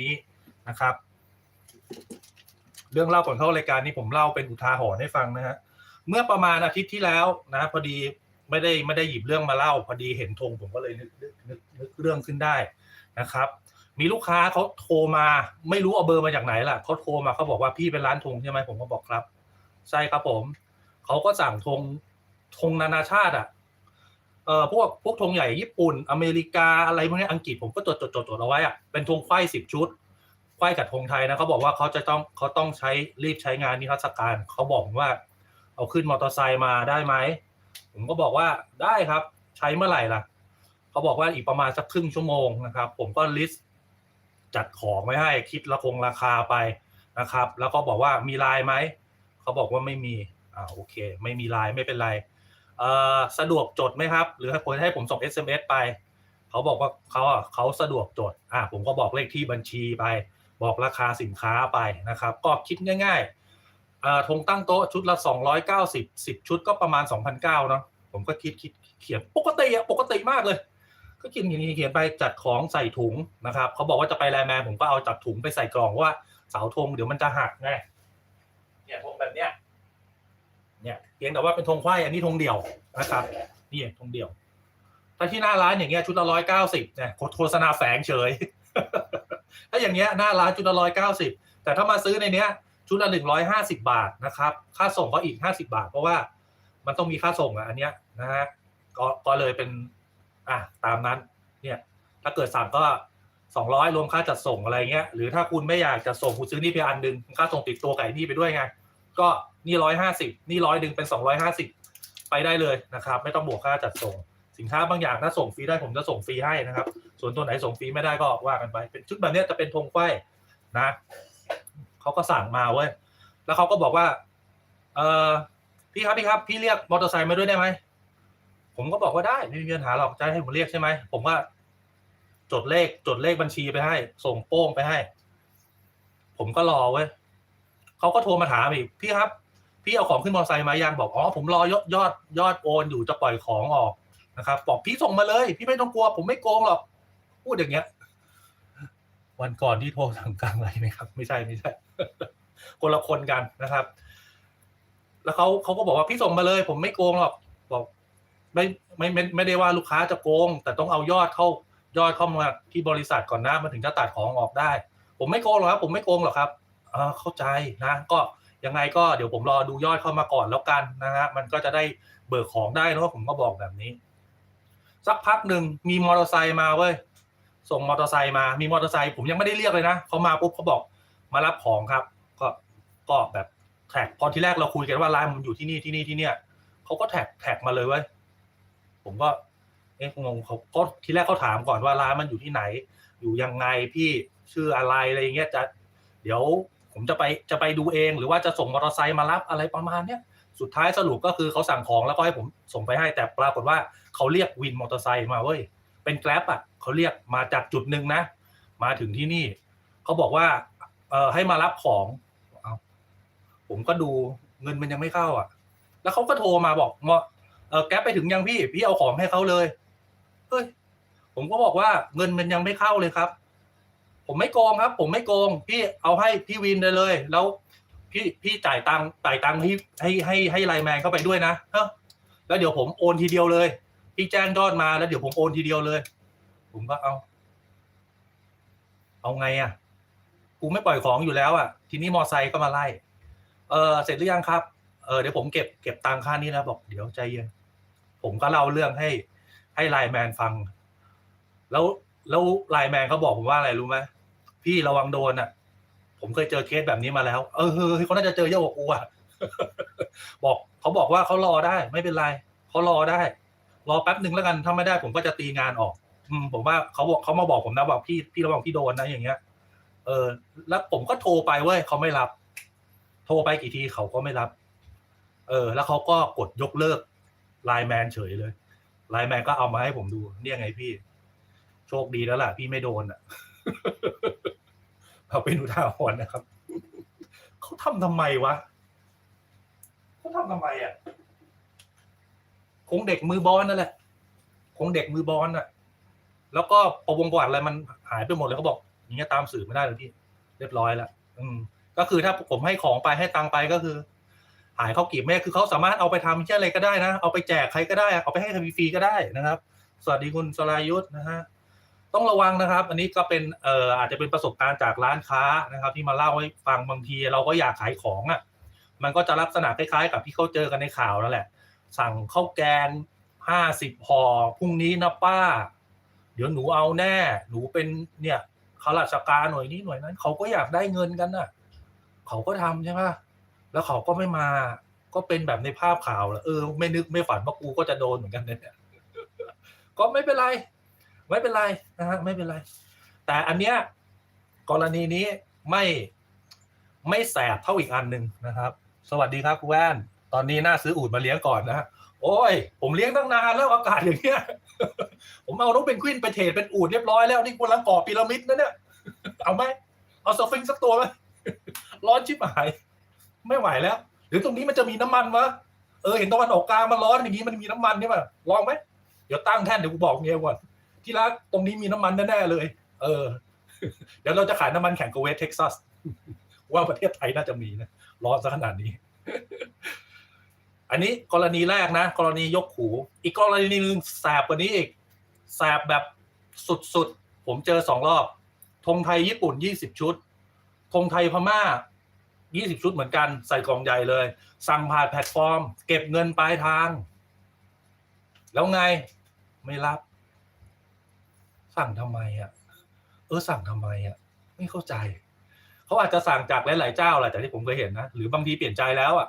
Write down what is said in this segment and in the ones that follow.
นี้นะครับ เรื่องเล่าก่อนเข้ารายการนี้ผมเล่าเป็นอุทาหรณ์ให้ฟังนะฮะเมื่อประมาณอาทิตย์ที่แล้วนะพอดีไม่ได้ไม่ได้หยิบเรื่องมาเล่า พอดีเห็นธงผมก็เลยนึกนึกนึกนึกเรื่องขึ้นได้นะครับ มีลูกค้าเขาโทรมาไม่รู้เอาเบอร์มาจากไหนล่ะเขาโทรมาเขาบอกว่าพี่เป็นร้านธงใช่ไหมผมก็บอกครับ ใช่ครับผมเขาก็สั่งธงธงนานาชาติอะ เอ่อพวกพวกธงใหญ่ญี่ปุ่น อเมริกาอะไรพวกนี้อังกฤษผมก็จดจดจดจดเอาไว้อะเป็นธงไขว้สิบชุดไขว้กับธงไทยนะเขาบอกว่าเขาจะต้องเขาต้องใช้รีบใช้งานนิทรรศการเขาบอกว่า เอาขึ้นมอเตอร์ไซค์มาได้ไหมผมก็บอกว่าได้ครับ ใช้เมื่อไหร่ล่ะเขาบอกว่าอีกประมาณสักครึ่งชั่วโมงนะครับ ผมก็ลิสต์จัดของไว้ให้คิดละคงราคาไปนะครับ แล้วก็บอกว่ามีไลน์ไหมเขาบอกว่าไม่มีอ่าโอเค ไม่มีไลน์ไม่เป็นไร สะดวกจดไหมครับ หรือให้ผมให้ผมส่ง SMS ไป เขาบอกว่าเขาเขาสะดวกจดอ่าผมก็บอกเลขที่บัญชีไป บอกราคาสินค้าไปนะครับ ก็คิดง่ายๆอ่าธงตั้งโต๊ะชุดละ 290 10 ชุดก็ประมาณ2,900เนาะผมก็คิดคิดเขียนปกติอะปกติมากเลย ก็เขียนเขียนเขียนไปจัดของใส่ถุงนะครับเขาบอกว่าจะไปไลแมนผมก็เอาจัดถุงไปใส่กล่องว่าเสาธงเดี๋ยวมันจะหักไงเนี่ยธงแบบเนี้ย เนี่ยเพียงแต่ว่าเป็นธงไขว้อันนี้ธงเดี่ยวนะครับนี่ธงเดี่ยว ถ้าที่หน้าร้านอย่างเงี้ยชุดละร้อยเก้าสิบเนี่ยโฆษณาแฝงเฉย ถ้าอย่างเงี้ยหน้าร้านชุดละร้อยเก้าสิบแต่ถ้ามาซื้อในเนี้ยชุดละหนึ่งร้อยห้าสิบาทนะครับ ค่าส่งก็อีกห้าสิบาท เพราะว่ามันต้องมีค่าส่งอะอันเนี้ยนะฮะก็ก็เลยเป็นอะตามนั้นเนี่ยถ้าเกิดสั่งก็สองร้อยรวมค่าจัดส่งอะไรเงี้ยหรือถ้าคุณไม่อยากจะส่งคุณซื้อนี่ไปอันหนึ่งค่าส่งติดตัวไก่นี่ไปด้วยไงก็ นี่ร้อยห้าสิบนี่ร้อยดึงเป็นสองร้อยห้าสิบไปได้เลยนะครับ ไม่ต้องบวกค่าจัดส่ง สินค้าบางอย่างถ้าส่งฟรีได้ผมจะส่งฟรีให้นะครับ ส่วนตัวไหนส่งฟรีไม่ได้ก็ว่ากันไป เป็นชุดแบบนี้จะเป็นธงไขว้นะเขาก็สั่งมาเว้ยแล้วเขาก็บอกว่า เออพี่ครับพี่ครับ พี่เรียกมอเตอร์ไซค์มาด้วยได้ไหมผมก็บอกว่าได้ไม่มีปัญหาหรอกจะให้ผมเรียกใช่ไหมผมว่าจดเลขจดเลขบัญชีไปให้ ส่งโป้งไปให้ ผมก็รอเว้ยเขาก็โทรมาถามอีกพี่ครับ พี่เอาของขึ้นมอเตอร์ไซค์มายังบอกอ๋อผมรอยอดยอดยอดโอนอยู่จะปล่อยของออกนะครับบอกพี่ส่งมาเลย พี่ไม่ต้องกลัว ผมไม่โกงหรอกพูดอย่างเงี้ย วันก่อนที่โทรสั่งกลางอะไรไหมครับ ไม่ใช่ไม่ใช่คนละคนกันนะครับ แล้วเขาเขาก็บอกว่าพี่ส่งมาเลย ผมไม่โกงหรอกบอกไม่ไม่ไม่ไม่ได้ว่าลูกค้าจะโกง แต่ต้องเอายอดเข้ายอดเข้ามาที่บริษัทก่อนนะมันถึงจะตัดของออกได้ ผมไม่โกงหรอกครับ ผมไม่โกงหรอกครับ เออเข้าใจนะ ก็ ยังไงก็เดี๋ยวผมรอดูยอดเข้ามาก่อนแล้วกันนะฮะมันก็จะได้เบิกของได้เนอะผมก็บอกแบบนี้ สักพักหนึ่งมีมอเตอร์ไซค์มาเว้ยส่งมอเตอร์ไซค์มามีมอเตอร์ไซค์ผมยังไม่ได้เรียกเลยนะเขามาปุ๊บเขาบอกมารับของครับ ก็ก็แบบแท็กพอที่แรกเราคุยกันว่าร้านมันอยู่ที่นี่ที่นี่ที่เนี่ยเขาก็แท็กแท็กมาเลยเว้ยผมก็เอ๊ะงงเขาก็ทีแรกเขาถามก่อนว่าร้านมันอยู่ที่ไหน อยู่ยังไงพี่ชื่ออะไรอะไรเงี้ยจะเดี๋ยว ผมจะไปจะไปดูเอง หรือว่าจะส่งมอเตอร์ไซค์มารับอะไรประมาณเนี้ยสุดท้ายสรุปก็คือเขาสั่งของแล้วก็ให้ผมส่งไปให้แต่ปรากฏว่าเขาเรียกวินมอเตอร์ไซค์มาเว้ยเป็นแกร็บอะเขาเรียกมาจากจุดหนึ่งนะ มาถึงที่นี่ เขาบอกว่า เออให้มารับของผมก็ดูเงินมันยังไม่เข้าอะ แล้วเขาก็โทรมาบอกมอเออแก๊ปไปถึงยังพี่ พี่เอาของให้เขาเลยเฮ้ยผมก็บอกว่าเงินมันยังไม่เข้าเลยครับ ผมไม่โกงครับ ผมไม่โกง พี่เอาให้พี่วินได้เลย แล้ว พี่พี่จ่ายตังค์จ่ายตังค์ให้ให้ให้ให้ไลน์แมนเข้าไปด้วยนะเฮ้แล้วเดี๋ยวผมโอนทีเดียวเลย พี่แจ้งยอดมาแล้วเดี๋ยวผมโอนทีเดียวเลย ผมก็เอา เอาไงอะ กูไม่ปล่อยของอยู่แล้วอะ ทีนี้มอไซค์ก็มาไล่ เออเสร็จหรือยังครับ เออเดี๋ยวผมเก็บเก็บตังค่านี้นะบอกเดี๋ยวใจเย็น ผมก็เล่าเรื่องให้ให้ไลน์แมนฟัง แล้วแล้วไลน์แมนเขาบอกผมว่าอะไรรู้ไหม พี่ระวังโดนอะ ผมเคยเจอเคสแบบนี้มาแล้ว เออเขาน่าจะเจอเยอะกว่ากูอะบอกเขาบอกว่าเขารอได้ไม่เป็นไรเขารอได้ รอแป๊บหนึ่งแล้วกันถ้าไม่ได้ ผมก็จะตีงานออก อืมผมว่าเขาบอกเขามาบอกผมนะบอกพี่พี่ระวังพี่โดนนะอย่างเงี้ย เออ แล้วผมก็โทรไปเว้ยเขาไม่รับ โทรไปกี่ทีเขาก็ไม่รับ เออ แล้วเขาก็กดยกเลิกไลน์แมนเฉยเลยไลน์แมนก็เอามาให้ผมดู เนี่ยไงพี่ โชคดีแล้วล่ะ พี่ไม่โดนอะ เอาเป็นอุทาหรณ์นะครับเขาทำทำไมวะเขาทำทำไมอะคงเด็กมือบอลนั่นแหละคงเด็กมือบอลน่ะ แล้วก็ประวงประวัติอะไรมันหายไปหมดเลยเขาบอกอย่างเงี้ยตามสื่อไม่ได้เลยพี่เรียบร้อยแล้วอืม ก็คือถ้าผมให้ของไปให้ตังค์ไปก็คือ หายเขากีบแม่คือเขาสามารถเอาไปทำเช่นอะไรก็ได้นะเอาไปแจกใครก็ได้เอาไปให้ใครฟรีๆก็ได้นะครับ สวัสดีคุณสรายุทธนะฮะ ต้องระวังนะครับ อันนี้ก็เป็นเอ่ออาจจะเป็นประสบการณ์จากร้านค้านะครับ ที่มาเล่าให้ฟังบางทีเราก็อยากขายของอะมันก็จะลักษณะคล้ายๆ กับที่เขาเจอกันในข่าวนั่นแหละ สั่งข้าวแกงห้าสิบห่อพรุ่งนี้นะป้า เดี๋ยวหนูเอาแน่ หนูเป็นเนี่ยข้าราชการหน่วยนี้หน่วยนั้น เขาก็อยากได้เงินกันน่ะ เขาก็ทำใช่ปะแล้วเขาก็ไม่มาก็เป็นแบบในภาพข่าวแหละเออไม่นึกไม่ฝันว่ากูก็จะโดนเหมือนกันเนี่ยก็ไม่เป็นไร ไม่เป็นไรนะฮะไม่เป็นไร แต่อันเนี้ยกรณีนี้ไม่ไม่แสบเท่าอีกอันหนึ่งนะครับ สวัสดีครับคุณแว่นตอนนี้น่าซื้ออูดมาเลี้ยงก่อนนะโอ้ย ผมเลี้ยงตั้งนานแล้วอากาศอย่างเงี้ย ผมเอานกเป็นควินไปเทรดเป็นอูดเรียบร้อยแล้วนี่กำลังก่อพีระมิดนะเนี่ยเอาไหมเอาสฟิงสักตัวไหมร้อนชิบหาย ไม่ไหวแล้วหรือตรงนี้มันจะมีน้ำมันวะเออเห็นตะวันออกกลางมันร้อนอย่างนี้มันมีน้ำมันใช่ไหมลองไหมเดี๋ยวตั้งแท่นเดี๋ยวกูบอกเมียก่อน ที่รักตรงนี้มีน้ำมันแน่ๆเลย เออ เดี๋ยวเราจะขายน้ำมันแข่งกับเวสเท็กซัสว่าประเทศไทยน่าจะมีนะร้อนซะขนาดนี้ อันนี้กรณีแรกนะ กรณียกหู อีกกรณีหนึ่งแสบกว่านี้อีกแสบแบบสุดๆ ผมเจอสองรอบธงไทยญี่ปุ่นยี่สิบชุดธงไทยพม่ายี่สิบชุดเหมือนกัน ใส่กล่องใหญ่เลย สั่งผ่านแพลตฟอร์ม เก็บเงินปลายทาง แล้วไงไม่รับ สั่งทำไมอะ เออสั่งทำไมอะ ไม่เข้าใจ เขาอาจจะสั่งจากหลายๆเจ้าแหละจากที่ผมเคยเห็นนะหรือบางทีเปลี่ยนใจแล้วอะ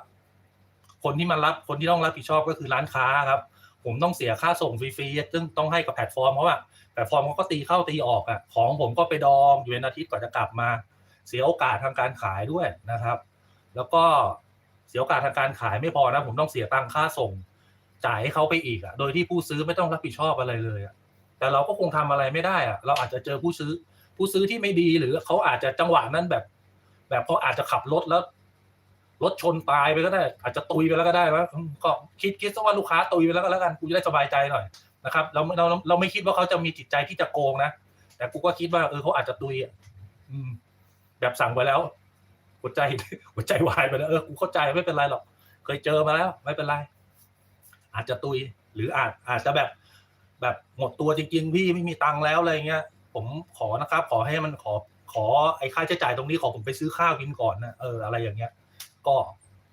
คนที่มารับคนที่ต้องรับผิดชอบก็คือร้านค้าครับ ผมต้องเสียค่าส่งฟรีๆซึ่งต้องให้กับแพลตฟอร์มเพราะว่าแพลตฟอร์มเขาก็ตีเข้าตีออกอะ ของผมก็ไปดองอยู่เป็นอาทิตย์กว่าจะกลับมา เสียโอกาสทางการขายด้วยนะครับ แล้วก็เสียโอกาสทางการขายไม่พอนะ ผมต้องเสียตังค่าส่งจ่ายให้เขาไปอีกอะ โดยที่ผู้ซื้อไม่ต้องรับผิดชอบอะไรเลยอะ แต่เราก็คงทำอะไรไม่ได้อะเราอาจจะเจอผู้ซื้อ ผู้ซื้อที่ไม่ดีหรือเขาอาจจะจังหวะนั้นแบบ แบบเขาอาจจะขับรถแล้วรถชนตายไปก็ได้ อาจจะตุยไปแล้วก็ได้วะอืมก็คิดคิดซะว่าลูกค้าตุยไปแล้วก็แล้วกันกูจะได้สบายใจหน่อยนะครับเราเราเราไม่คิดว่าเขาจะมีจิตใจที่จะโกงนะแต่กูก็คิดว่าเออเขาอาจจะตุยอะแบบสั่งไปแล้วหัวใจหัวใจวายไปแล้วเออกูเข้าใจไม่เป็นไรหรอก เคยเจอมาแล้ว ไม่เป็นไร อาจจะตุย หรืออาจอาจจะแบบ แบบหมดตัวจริงๆพี่ไม่มีตังค์แล้วอะไรเงี้ย ผมขอนะครับ ขอให้มันขอขอไอ้ค่าใช้จ่ายตรงนี้ขอผมไปซื้อข้าวกินก่อนนะเอออะไรอย่างเงี้ย ก็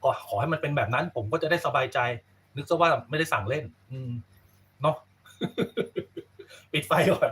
ก็ขอให้มันเป็นแบบนั้น ผมก็จะได้สบายใจ นึกซะว่าไม่ได้สั่งเล่น อืมเนาะปิดไฟก่อน